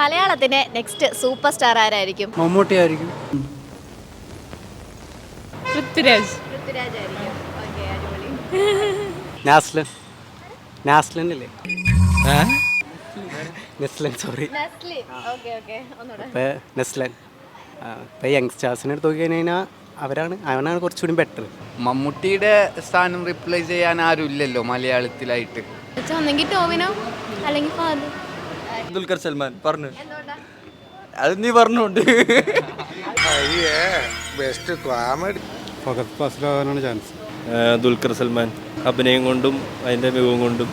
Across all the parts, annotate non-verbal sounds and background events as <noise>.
മലയാളത്തിന്റെ next super star ആരായിരിക്കും? മമ്മൂട്ടി ആയിരിക്കും പൃഥ്വിരാജ്. പൃഥ്വിരാജ് ആയിരിക്കും ഓക്കെ അടിപൊളി. നാസ്ലൻ. നാസ്ലൻ അല്ലേ നെസ്ലൻ സോറി നസ്ലി ഓക്കേ ഓക്കേ ഒന്നുകൂടെ. ഇപ്പം നെസ്ലൻ. ഇപ്പം യങ്സ്റ്റേഴ്സിനെ എടുത്ത് നോക്കി കഴിഞ്ഞാൽ അവരാണ് അവനാണ് കുറച്ചുകൂടി ബെറ്റർ മമ്മൂട്ടിയുടെ സ്ഥാനം റിപ്ലൈ ചെയ്യാൻ ആരും ഇല്ലല്ലോ മലയാളത്തിലായിട്ട് ഒന്നെങ്കിൽ ടോവിനോ അല്ലെങ്കിൽ ഫാദർ ദുൽഖർ സൽമാൻ പറഞ്ഞു. അത് നീ പറഞ്ഞോണ്ട്. ബെസ്റ്റ് കോമഡി ഫഹദ് ഫാസിലാകാനാണ് ചാൻസ് ദുൽഖർ സൽമാൻ അഭിനയം കൊണ്ടും അതിന്റെ മികവും കൊണ്ടും.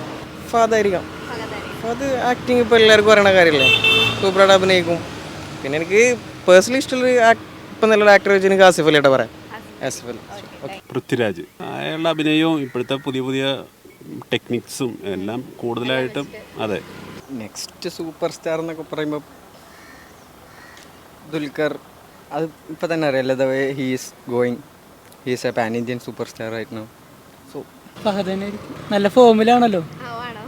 ഫാദായിരിക്കാം. അത് ആക്ടിങ് ഇപ്പോൾ എല്ലാവർക്കും പറയണ കാര്യമല്ലേ സൂപ്പറായിട്ട് അഭിനയിക്കും. പിന്നെ എനിക്ക് പേഴ്സണലി ഇഷ്ടമുള്ള ഇപ്പം നല്ലൊരു ആക്ടർ വെച്ച് എനിക്ക് ആസിഫ് അലിയുടെ പറയാം. ആസിഫ് അലി. ഓക്കെ. പൃഥ്വിരാജ്. അയാളുടെ അഭിനയവും ഇപ്പോഴത്തെ പുതിയ പുതിയ ടെക്നിക്സും എല്ലാം കൂടുതലായിട്ടും അതെ. നെക്സ്റ്റ് സൂപ്പർ സ്റ്റാർ എന്നൊക്കെ പറയുമ്പോൾ ദുൽഖർ അത് ഇപ്പം തന്നെ അറിയാലോ the way he's going he's a pan Indian super star ആയിരുന്നു സോ നല്ല ഫോമിലാണല്ലോ ആ ആണോ?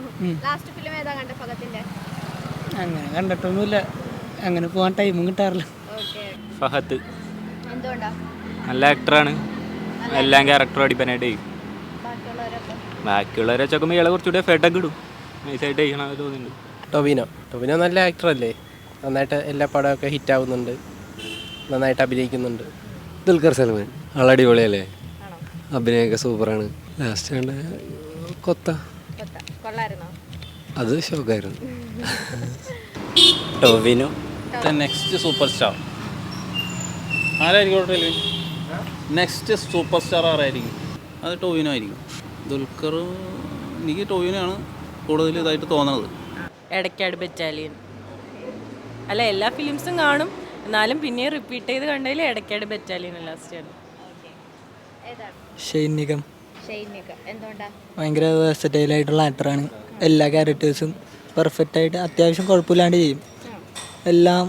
ലാസ്റ്റ് ഫിലിം ഏതാ കണ്ട ഫഹത്തിന്റെ അങ്ങനെ കണ്ടിട്ടൊന്നുമില്ല. അങ്ങനെ പോകാൻ ടൈമും കിട്ടാറില്ല. എന്തുകൊണ്ടാ? നല്ല ആക്ടറാണ് എല്ലാം ക്യാരക്ടറും അടിപ്പനായിട്ട് ചെയ്യും ബാക്കിയുള്ളവരൊക്കെ? ബാക്കിയുള്ളവരെ വെച്ചോക്കുമ്പോൾ ഇയാളെ കുറച്ചുകൂടി ഫെഡൊക്കെ ഇടും. നൈസായിട്ട് ചെയ്യണമെന്ന് തോന്നുന്നുണ്ട്. ടൊവിനോ. ടൊവിനോ നല്ല ആക്ടറല്ലേ. നന്നായിട്ട് എല്ലാ പടമൊക്കെ ഹിറ്റ് ആവുന്നുണ്ട് നന്നായിട്ട് അഭിനയിക്കുന്നുണ്ട്. ദുൽഖർ സൽമാൻ. ആളടിപൊളിയല്ലേ ആണോ? അഭിനയമൊക്കെ സൂപ്പറാണ്. ലാസ്റ്റ് കണ്ട കൊത്ത. കൊത്ത. കൊള്ളായിരുന്നോ? അത് ഷോക്കായിരുന്നു <laughs> ടൊവിനോ. നെക്സ്റ്റ് സൂപ്പർ സ്റ്റാർ ആരായിരിക്കും നെക്സ്റ്റ് സൂപ്പർ സ്റ്റാർ ആരായിരിക്കും? അത് ടൊവിനോ ആയിരിക്കും. ദുൽഖർ എനിക്ക് ടൊവിനോ ആണ് കൂടുതൽ ഇതായിട്ട് തോന്നുന്നത് എടക്കാട് ബറ്റാലിയൻ. അല്ല എല്ലാ ഫിലിംസും കാണും. എന്നാലും പിന്നെ റിപ്പീറ്റ് ചെയ്ത് കണ്ടതിൽ എടക്കാട് ബറ്റാലിയൻ ലാസ്റ്റ് ആണ്. ഏതാണ് ഷെയ്ൻ നിഗം. ഷെയ്നിക്ക് എന്തുകൊണ്ടാ? ഭയങ്കര വേഴ്സറ്റൈൽ ആയിട്ടുള്ള ആക്ടറാണ് എല്ലാ ക്യാരക്ടേഴ്സും പെർഫെക്റ്റ് ആയിട്ട് അത്യാവശ്യം കുഴപ്പമില്ലാണ്ട് ചെയ്യും. എല്ലാം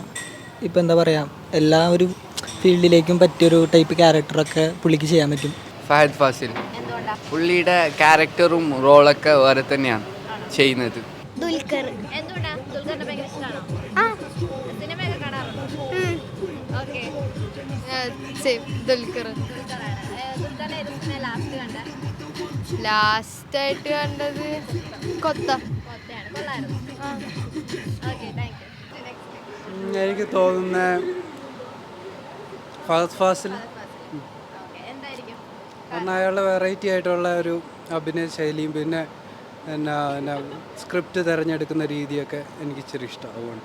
ഇപ്പം എന്താ പറയുക എല്ലാ ഒരു ഫീൽഡിലേക്കും പറ്റിയൊരു ടൈപ്പ് ക്യാരക്ടറൊക്കെ പുള്ളിക്ക് ചെയ്യാൻ പറ്റും. ഫഹദ് ഫാസിൽ. പുള്ളിയുടെ ക്യാരക്ടറും റോളൊക്കെ വേറെ തന്നെയാണ് ചെയ്യുന്നത്. ദുൽഖർ. എന്തുകൊണ്ടാ? ദുൽഖറിനെ ഭയങ്കര ഇഷ്ടമാണോ സിനിമയൊക്കെ കാണാറുണ്ടോ? ഓക്കെ. ദുൽഖർ. ദുൽഖറിനെ ഏത് സിനിമ ലാസ്റ്റ് കണ്ട? ലാസ്റ്റ് ആയിട്ട് കണ്ടത് കൊത്ത. കൊത്തയാണ്. കൊള്ളായിരുന്നു. ഓക്കെ താങ്ക് യു എനിക്ക് തോന്നുന്ന ഫഹദ് ഫാസിൽ. ഓക്കെ എന്തായിരിക്കും? കാരണം അയാളുടെ വെറൈറ്റി ആയിട്ടുള്ള ഒരു അഭിനയ ശൈലിയും പിന്നെ എന്നാ എന്നാ സ്ക്രിപ്റ്റ് തിരഞ്ഞെടുക്കുന്ന രീതിയൊക്കെ എനിക്ക് ഇച്ചിരി ഇഷ്ടം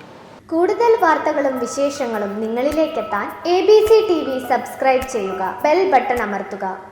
കൂടുതൽ വാർത്തകളും വിശേഷങ്ങളും നിങ്ങളിലേക്കെത്താൻ A B C T V subscribe ചെയ്യുക ബെൽ ബട്ടൺ അമർത്തുക.